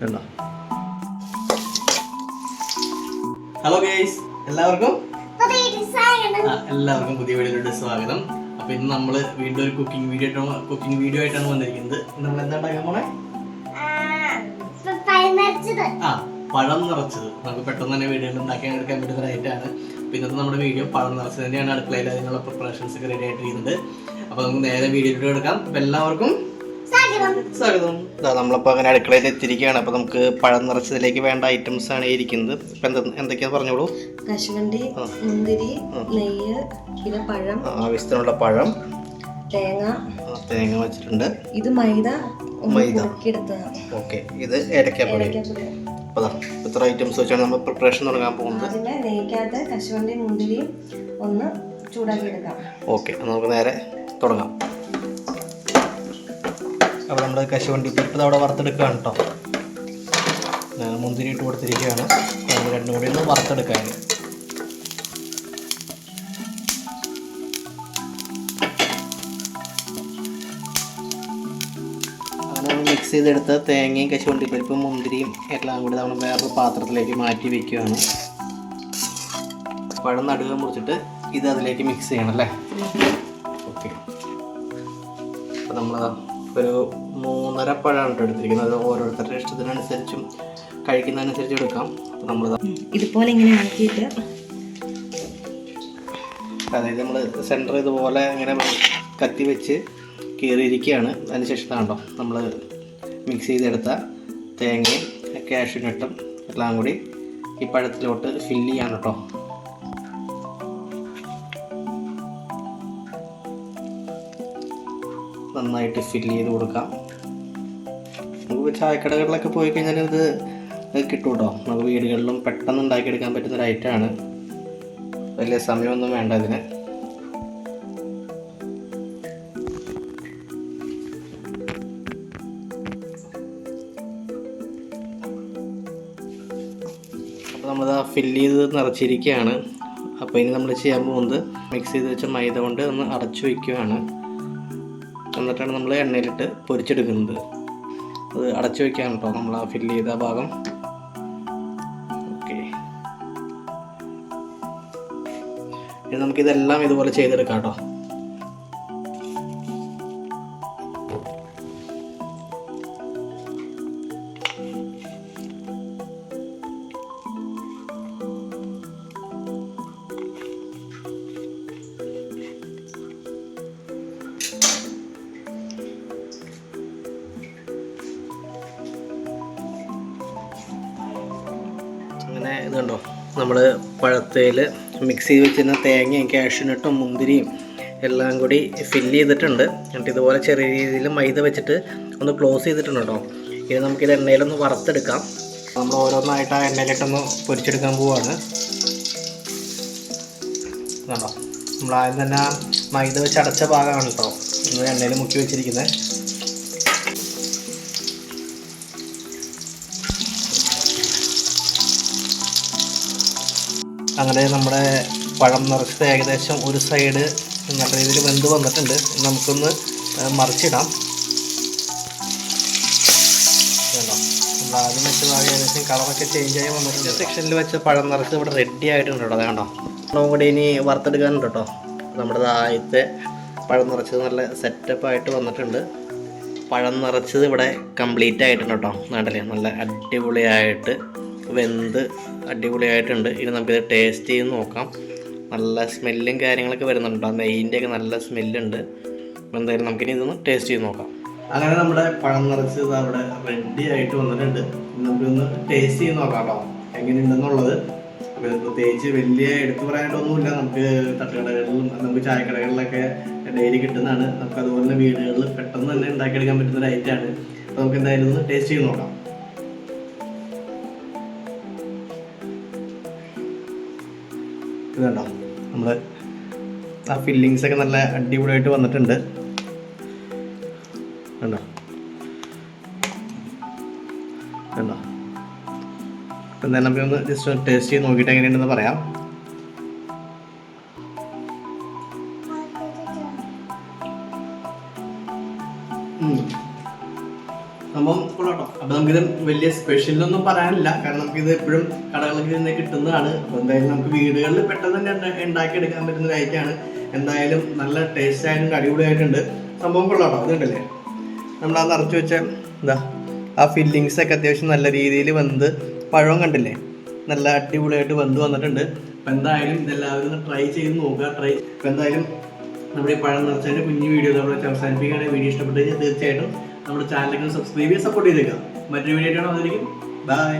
കണ്ടോ hello guys എല്ലാവർക്കും? എല്ലാവർക്കും പുതിയ വീഡിയോയിലോട്ട് സ്വാഗതം. അപ്പൊ ഇന്ന് നമ്മൾ വീണ്ടും ഒരു കുക്കിംഗ് വീഡിയോ കുക്കിംഗ് വീഡിയോ ആയിട്ടാണ് വന്നിരിക്കുന്നത്. നമ്മൾ എന്താ ഉണ്ടാക്കാൻ പോണേ? ആ പഴം നിറച്ചത്. നമുക്ക് പെട്ടെന്ന് തന്നെ വീഡിയോ ഉണ്ടാക്കാൻ എടുക്കാൻ പറ്റുന്ന ഒരു ഐറ്റാണ് ഇന്നത്തെ നമ്മുടെ വീഡിയോ പഴം നിറച്ചത് തന്നെയാണ് അടുക്കളയിൽ അതിനുള്ള പ്രിപ്പറേഷൻസ് ഒക്കെ റെഡി ആയിട്ടിരിക്കുന്നത്. അപ്പൊ നമുക്ക് നേരെ വീഡിയോയിലോട്ട് എടുക്കാം അപ്പൊ എല്ലാവർക്കും സ്വാഗതം നമ്മളിപ്പോ നമ്മളിപ്പോൾ അങ്ങനെ അടുക്കളയിൽ എത്തിയിരിക്കുകയാണ്. അപ്പോൾ നമുക്ക് പഴം നിറച്ചതിലേക്ക് വേണ്ട ഐറ്റംസ് ആണ് ഇരിക്കുന്നത്. ഇപ്പം എന്താ എന്തൊക്കെയാന്ന് പറഞ്ഞോളൂ. കശുവണ്ടി മുന്തിരി നെയ്യ് പിന്നെ പഴം. ആവശ്യത്തിനുള്ള പഴം. തേങ്ങ. തേങ്ങ വെച്ചിട്ടുണ്ട്. ഇത് മൈദ. മൈദ. ഓക്കെ. ഇത് ഏലക്കാപ്പൊടി. അപ്പോൾ ഇത്ര ഐറ്റംസ് വെച്ചാണ് നമ്മൾ പ്രിപ്പറേഷൻ തുടങ്ങാൻ പോകുന്നത്. നെയ്ക്കകത്ത് കശുവണ്ടി മുന്തിരി ഒന്ന് ചൂടാക്കി എടുക്കാം. ഓക്കെ. നമുക്ക് നേരെ തുടങ്ങാം. അപ്പോൾ നമ്മൾ കശുവണ്ടി പരിപ്പ് അവിടെ വറുത്തെടുക്കുകയാണ് കേട്ടോ. മുന്തിരി ഇട്ട് കൊടുത്തിരിക്കുകയാണ്. നമ്മൾ രണ്ടും കൂടി ഒന്ന് വറുത്തെടുക്കാൻ മിക്സ് ചെയ്തെടുത്ത തേങ്ങയും കശുവണ്ടി പരിപ്പും മുന്തിരിയും എല്ലാം കൂടി നമ്മൾ വേറൊരു പാത്രത്തിലേക്ക് മാറ്റി വെക്കുകയാണ്. പഴം നടുക മുറിച്ചിട്ട് ഇത് അതിലേക്ക് മിക്സ് ചെയ്യണം അല്ലേ? ഓക്കെ അപ്പോൾ നമ്മൾ ഒരു മൂന്നര പഴമാണ് കേട്ടോ എടുത്തിരിക്കുന്നത്. അത് ഓരോരുത്തരുടെ ഇഷ്ടത്തിനനുസരിച്ചും കഴിക്കുന്നതനുസരിച്ച് എടുക്കാം. അപ്പോൾ നമ്മൾ ഇതുപോലെ ഇങ്ങനെ ആക്കിയിട്ട് അതായത് നമ്മൾ സെന്റർ ഇതുപോലെ ഇങ്ങനെ കത്തി വെച്ച് കീറിയിരിക്കുകയാണ്. അതിനുശേഷം കണ്ടോ നമ്മൾ മിക്സ് ചെയ്തെടുത്ത തേങ്ങയും കാഷ്യൂനട്ടും എല്ലാം കൂടി ഈ പഴത്തിലോട്ട് ഫില്ല് ചെയ്യാൻ കേട്ടോ. നന്നായിട്ട് ഫില്ല് ചെയ്ത് കൊടുക്കാം. നമുക്ക് ചായക്കടകളിലൊക്കെ പോയി കഴിഞ്ഞാൽ ഇത് കിട്ടും കേട്ടോ നമുക്ക് വീടുകളിലും പെട്ടെന്ന് ഉണ്ടാക്കിയെടുക്കാൻ പറ്റുന്ന ഒരു ഐറ്റമാണ് വലിയ സമയമൊന്നും വേണ്ട ഇതിന്. അപ്പോൾ നമ്മളിത് ഫില്ല് ചെയ്ത് നിറച്ചിരിക്കുകയാണ്. അപ്പോൾ ഇനി നമ്മൾ ചെയ്യാൻ പോകുന്നത് മിക്സ് ചെയ്ത് വെച്ച മൈദ കൊണ്ട് ഒന്ന് അടച്ചു വയ്ക്കുകയാണ് എന്നിട്ടാണ് നമ്മൾ എണ്ണയിലിട്ട് പൊരിച്ചെടുക്കുന്നത്. അത് അടച്ചു വയ്ക്കാൻ കേട്ടോ നമ്മൾ ആ ഫില്ല് ചെയ്ത ഭാഗം. ഓക്കെ ഇനി നമുക്കിതെല്ലാം ഇതുപോലെ ചെയ്തെടുക്കാം കേട്ടോ അങ്ങനെ കണ്ടോ നമ്മൾ പഴത്തേൽ മിക്സ് ചെയ്ത് വെച്ചിരുന്ന തേങ്ങയും കാഷ്യൂനട്ടും മുന്തിരിയും എല്ലാം കൂടി ഫില്ല് ചെയ്തിട്ടുണ്ട്. എന്നിട്ട് ഇതുപോലെ ചെറിയ രീതിയിൽ മൈദ വെച്ചിട്ട് ഒന്ന് ക്ലോസ് ചെയ്തിട്ടുണ്ട് കേട്ടോ ഇനി നമുക്കിത് എണ്ണയിലൊന്ന് വറുത്തെടുക്കാം. നമ്മൾ ഓരോന്നായിട്ട് ആ എണ്ണയിലിട്ടൊന്ന് പൊരിച്ചെടുക്കാൻ പോവാണ്. കണ്ടോ നമ്മൾ ആദ്യം തന്നെ മൈദ വെച്ച് അടച്ച ഭാഗമാണ് കേട്ടോ നമ്മൾ എണ്ണയിൽ മുക്കി വെച്ചിരിക്കുന്നത്. അങ്ങനെ നമ്മുടെ പഴം നിറച്ചത് ഏകദേശം ഒരു സൈഡ് നല്ല രീതിയിൽ വെന്ത് വന്നിട്ടുണ്ട്. നമുക്കൊന്ന് മറിച്ചിടാം. ആദ്യം വെച്ചത് ആ ഏകദേശം കളറൊക്കെ ചേഞ്ച് ആയി വന്നിട്ടുണ്ട് സെക്ഷനിൽ വെച്ച പഴം നിറച്ച് ഇവിടെ റെഡി ആയിട്ടുണ്ട് കേട്ടോ. നമ്മൾ കൂടി ഇനി വറുത്തെടുക്കാനുണ്ട് കേട്ടോ. നമ്മുടെ ആദ്യത്തെ പഴം നിറച്ചത് നല്ല സെറ്റപ്പ് ആയിട്ട് വന്നിട്ടുണ്ട്. പഴം നിറച്ചത് ഇവിടെ കംപ്ലീറ്റ് ആയിട്ടുണ്ട് കേട്ടോ. നാട്ടിൽ നല്ല അടിപൊളിയായിട്ട്. വെന്ത് അടിപൊളിയായിട്ടുണ്ട്. ഇനി നമുക്കിത് ടേസ്റ്റ് ചെയ്ത് നോക്കാം. നല്ല സ്മെല്ലും കാര്യങ്ങളൊക്കെ വരുന്നുണ്ട്. ആ നെയ്യിന്റെ ഒക്കെ നല്ല സ്മെല്ലുണ്ട് അപ്പോൾ എന്തായാലും നമുക്കിനി ഇതൊന്ന് ടേസ്റ്റ് ചെയ്ത് നോക്കാം. അങ്ങനെ നമ്മുടെ പഴം നിറച്ചത് അവിടെ റെഡി ആയിട്ട് വന്നിട്ടുണ്ട്. നമുക്കൊന്ന് ടേസ്റ്റ് ചെയ്ത് നോക്കാം കേട്ടോ. എങ്ങനെയുണ്ടെന്നുള്ളത്. പ്രത്യേകിച്ച് വലിയ എടുത്തു പറയാനായിട്ടൊന്നുമില്ല. നമുക്ക് തട്ടുകടകളിലും നമുക്ക് ചായക്കടകളിലൊക്കെ ഡെയിലി കിട്ടുന്നതാണ്. നമുക്ക് അതുപോലെ വീടുകളിൽ പെട്ടെന്ന് തന്നെ ഉണ്ടാക്കിയെടുക്കാൻ പറ്റുന്ന ഒരു ഐറ്റമാണ് അപ്പോൾ നമുക്ക് എന്തായാലും ഒന്ന് ടേസ്റ്റ് ചെയ്ത് നോക്കാം. ഇത് കണ്ടോ നമ്മൾ ആ ഫില്ലിങ്സ് ഒക്കെ നല്ല അടിപൊളിയായിട്ട് വന്നിട്ടുണ്ട്. കണ്ടോ? കണ്ടോ? അപ്പം എന്തായാലും നമുക്കൊന്ന് ജസ്റ്റ് ഒന്ന് ടേസ്റ്റ് ചെയ്ത് നോക്കിയിട്ട് എങ്ങനെയുണ്ടെന്ന് പറയാം. ഉം. സംഭവം കൊള്ളാട്ടോ. അപ്പോൾ നമുക്കിത് വലിയ സ്പെഷ്യലൊന്നും പറയാനില്ല. കാരണം നമുക്കിത് എപ്പോഴും കടകളിൽ നിന്ന് കിട്ടുന്നതാണ്. അപ്പൊ എന്തായാലും നമുക്ക് വീടുകളിൽ പെട്ടെന്ന് തന്നെ ഉണ്ടാക്കി എടുക്കാൻ പറ്റുന്ന ഒരു ഐറ്റാണ് എന്തായാലും നല്ല ടേസ്റ്റ് ആയിട്ടുണ്ട് അടിപൊളിയായിട്ടുണ്ട്. സംഭവം കൊള്ളാട്ടോ അതുണ്ടല്ലേ നമ്മൾ ആ നിറച്ച് വെച്ച എന്താ ആ ഫില്ലിങ്സ് ഒക്കെ അത്യാവശ്യം നല്ല രീതിയിൽ വന്ന് പഴവും കണ്ടില്ലേ? നല്ല അടിപൊളിയായിട്ട് വന്ന് വന്നിട്ടുണ്ട്. അപ്പം എന്തായാലും ഇതെല്ലാവരും ട്രൈ ചെയ്ത് നോക്കുക ട്രൈ അപ്പം എന്തായാലും നമ്മുടെ ഈ പഴം നിറച്ചതിന്റെ കുഞ്ഞു വീഡിയോ നമ്മൾ അവസാനിപ്പിക്കുകയാണെങ്കിൽ വീഡിയോ ഇഷ്ടപ്പെട്ടു കഴിഞ്ഞാൽ തീർച്ചയായിട്ടും നമ്മുടെ ചാനലൊക്കെ സബ്സ്ക്രൈബ് ചെയ്ത് സപ്പോർട്ട് ചെയ്തേക്കാം മറ്റൊരു വീഡിയോ ആയിട്ടാണ് വന്നിരിക്കും ബൈ